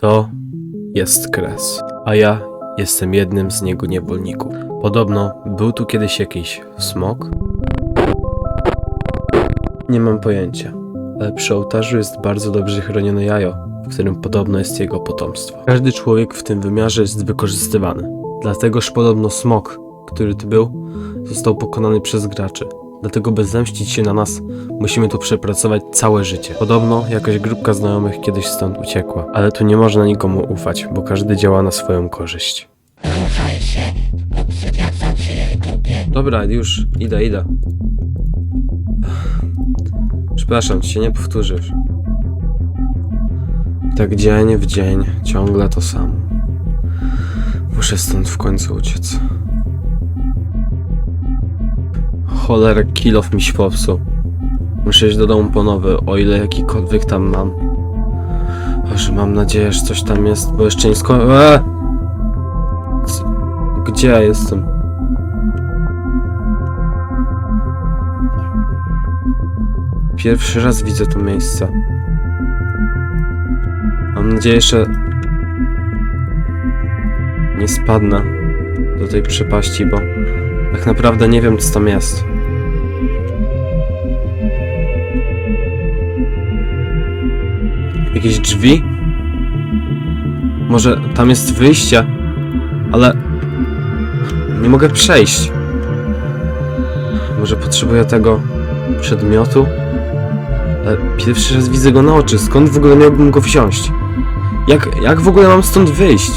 To jest kres, a ja jestem jednym z niego niewolników. Podobno był tu kiedyś jakiś smok? Nie mam pojęcia, ale przy ołtarzu jest bardzo dobrze chronione jajo, w którym podobno jest jego potomstwo. Każdy człowiek w tym wymiarze jest wykorzystywany. Dlategoż podobno smok, który tu był, został pokonany przez graczy. Dlatego by zemścić się na nas, musimy tu przepracować całe życie. Podobno jakaś grupka znajomych kiedyś stąd uciekła, ale tu nie można nikomu ufać, bo każdy działa na swoją korzyść. Dobra, już, idę, idę. Przepraszam, ci się nie powtórzysz. Tak dzień w dzień, ciągle to samo. Muszę stąd w końcu uciec. Cholera, kilof mi się popsuł. Muszę iść do domu po nowy, o ile jakikolwiek tam mam. Boże, mam nadzieję, że coś tam jest, bo jeszcze nie sko... Eee! Gdzie ja jestem? Pierwszy raz widzę to miejsce. Mam nadzieję, że nie spadnę do tej przepaści, bo tak naprawdę nie wiem, co tam jest. Jakieś drzwi? Może tam jest wyjście, ale nie mogę przejść. Może potrzebuję tego przedmiotu? Ale pierwszy raz widzę go na oczy. Skąd w ogóle miałbym go wziąć? Jak, jak w ogóle mam stąd wyjść?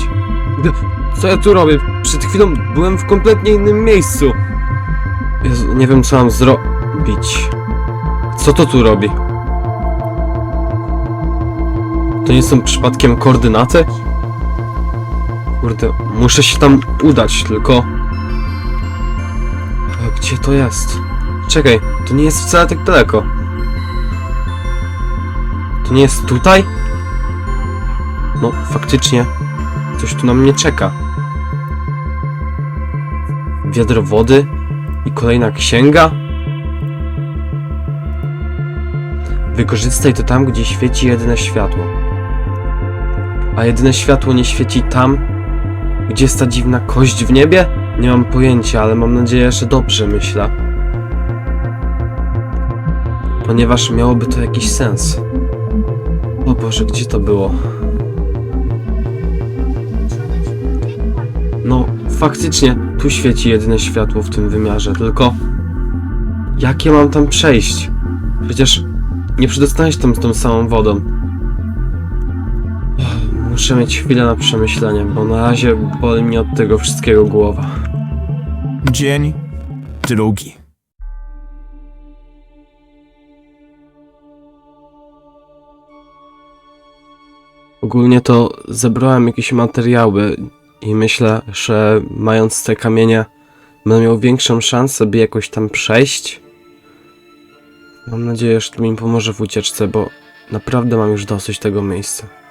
Co ja tu robię? Przed chwilą byłem w kompletnie innym miejscu. Jezu, nie wiem co mam zrobić. Co to tu robi? To nie są przypadkiem koordynaty? Kurde, muszę się tam udać, tylko... A Gdzie to jest? Czekaj, to nie jest wcale tak daleko. To nie jest tutaj? No, faktycznie. Coś tu na mnie czeka. Wiadro wody i kolejna księga? Wykorzystaj to tam, gdzie świeci jedyne światło. A jedyne światło nie świeci tam, gdzie jest ta dziwna kość w niebie? Nie mam pojęcia, ale mam nadzieję, że dobrze myślę. Ponieważ miałoby to jakiś sens. O Boże, gdzie to było? No, faktycznie, tu świeci jedyne światło w tym wymiarze, tylko... Jak ja mam tam przejść? Przecież nie przedostanę się tam z tą samą wodą. Muszę mieć chwilę na przemyślenie, bo na razie boli mnie od tego wszystkiego głowa. Dzień drugi. Ogólnie to zebrałem jakieś materiały i myślę, że mając te kamienie będę miał większą szansę, by jakoś tam przejść. Mam nadzieję, że to mi pomoże w ucieczce, bo naprawdę mam już dosyć tego miejsca.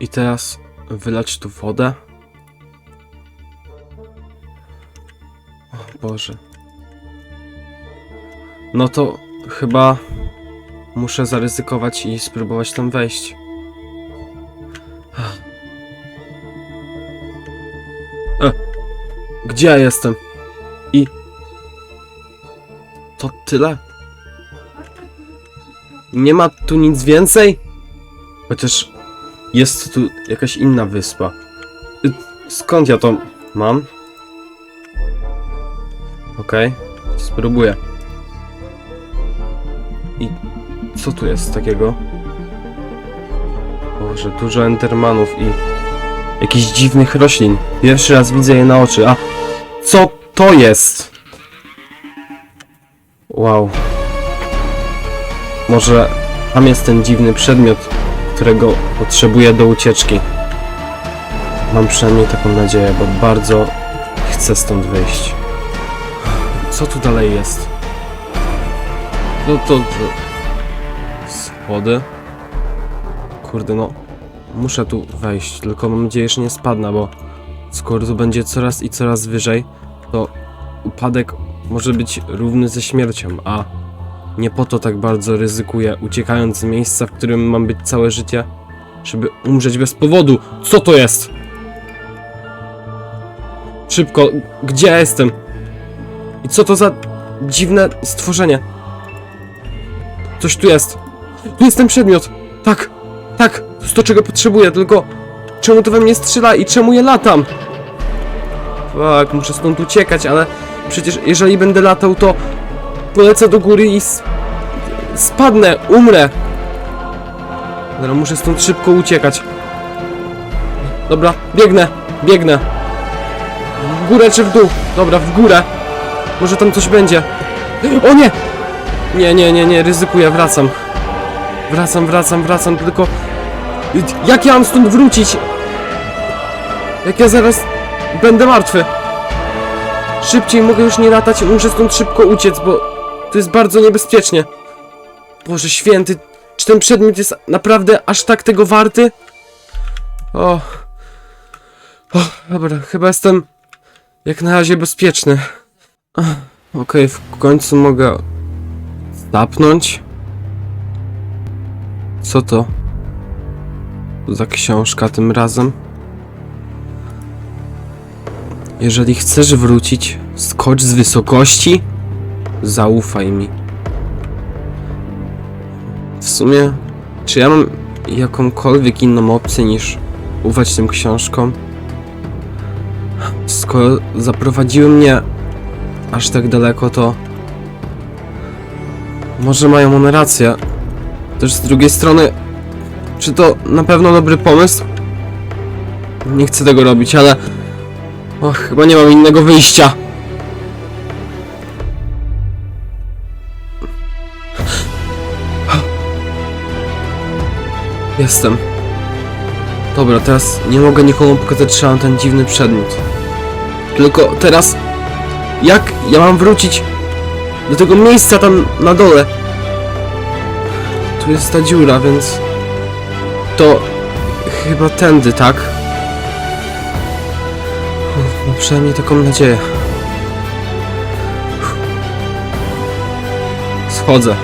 I teraz wylać tu wodę. O Boże. No to chyba Muszę zaryzykować i spróbować tam wejść. E, gdzie ja jestem? I... To tyle? Nie ma tu nic więcej? Chociaż jest tu jakaś inna wyspa. Y, Skąd ja to mam? Okej, spróbuję. I co tu jest takiego? Boże, dużo endermanów i jakichś dziwnych roślin. Pierwszy raz widzę je na oczy, a co to jest? Wow. Może tam jest ten dziwny przedmiot, którego potrzebuję do ucieczki. Mam przynajmniej taką nadzieję, bo bardzo chcę stąd wyjść. Co tu dalej jest? No to... to... Schody? Kurde, no... Muszę tu wejść, tylko mam nadzieję, że nie spadnę, bo... Skoro tu będzie coraz i coraz wyżej, to... Upadek może być równy ze śmiercią, a... Nie po to tak bardzo ryzykuję, uciekając z miejsca, w którym mam być całe życie, żeby umrzeć bez powodu. Co to jest? Szybko, gdzie ja jestem? I co to za dziwne stworzenie? Coś tu jest. Tu jest ten przedmiot. Tak, tak, to jest to, czego potrzebuję, tylko czemu to we mnie strzela i czemu ja latam? Tak, muszę stąd uciekać, ale przecież jeżeli będę latał, to polecę do góry i spadnę, umrę. Dobra, muszę stąd szybko uciekać. Dobra, biegnę, biegnę. W górę czy w dół? Dobra, w górę. Może tam coś będzie. O nie! Nie, nie, nie, nie, ryzykuję, wracam. Wracam, wracam, wracam, tylko... Jak ja mam stąd wrócić? Jak ja zaraz będę martwy? Szybciej mogę już nie latać, muszę stąd szybko uciec, bo to jest bardzo niebezpiecznie. Boże święty, czy ten przedmiot jest naprawdę aż tak tego warty? O. O, dobra, chyba jestem jak na razie bezpieczny. Okej, w końcu mogę zapnąć. Co to? Za książka tym razem. Jeżeli chcesz wrócić, skocz z wysokości. Zaufaj mi. W sumie, czy ja mam jakąkolwiek inną opcję niż ufać tym książkom? Skoro zaprowadziły mnie aż tak daleko, to może mają one rację. Też z drugiej strony, czy to na pewno dobry pomysł? Nie chcę tego robić, ale o, chyba nie mam innego wyjścia. Jestem. Dobra, teraz nie mogę nikomu pokazać, że ten dziwny przedmiot. Tylko teraz... Jak ja mam wrócić do tego miejsca tam na dole? Tu jest ta dziura, więc... To... Chyba tędy, tak? No przynajmniej taką nadzieję. Schodzę.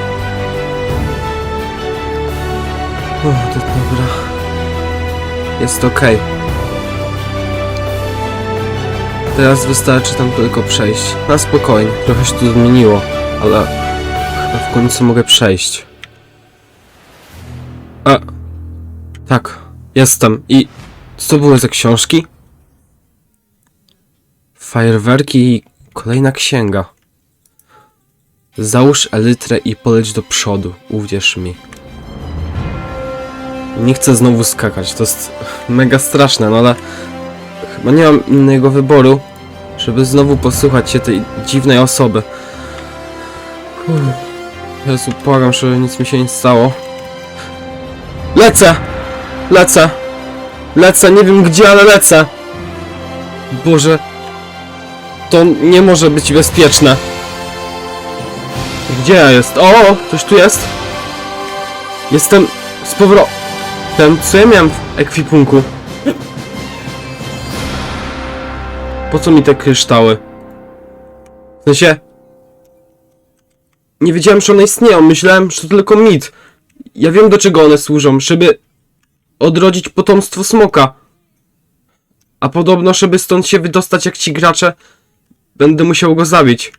O, to dobra. Jest okej. Teraz wystarczy tam tylko przejść. Na spokojnie. Trochę się tu zmieniło, ale chyba w końcu mogę przejść. A. Tak, jestem. I co to były za książki? Fajerwerki i kolejna księga. Załóż elytrę i poleć do przodu, uwierz mi. Nie chcę znowu skakać, to jest mega straszne, no ale chyba nie mam innego wyboru, żeby znowu posłuchać się tej dziwnej osoby. Jezu, błagam, żeby nic mi się nie stało. Lecę! Lecę! Lecę, nie wiem gdzie, ale lecę! Boże, to nie może być bezpieczne. Gdzie ja jest? O, coś tu jest? Jestem z powrotem. Co ja miałem w ekwipunku? Po co mi te kryształy? W sensie... Nie wiedziałem, że one istnieją. Myślałem, że to tylko mit. Ja wiem, do czego one służą. Żeby odrodzić potomstwo smoka. A podobno, żeby stąd się wydostać jak ci gracze, będę musiał go zabić.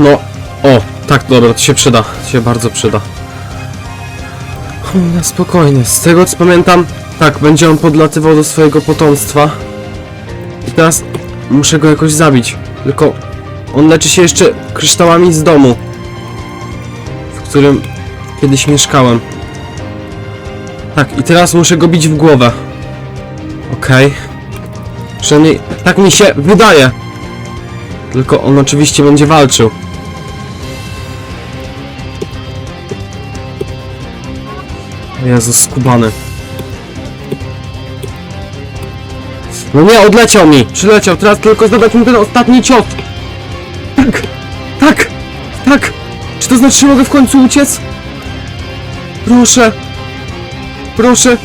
No, o, tak, dobra, to się przyda, to się bardzo przyda. Na spokojnie, z tego co pamiętam, tak, będzie on podlatywał do swojego potomstwa. I teraz muszę go jakoś zabić, tylko on leczy się jeszcze kryształami z domu, w którym kiedyś mieszkałem. Tak, i teraz muszę go bić w głowę. Okej. Przynajmniej tak mi się wydaje. Tylko on oczywiście będzie walczył. Jezus, skubany. No nie, odleciał mi! Przyleciał, teraz tylko zadać mu ten ostatni cios! Tak! Tak! Tak! Czy to znaczy, że mogę w końcu uciec? Proszę! Proszę!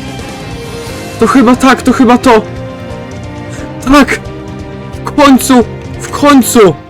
To chyba tak, to chyba to! Tak! W końcu! W końcu!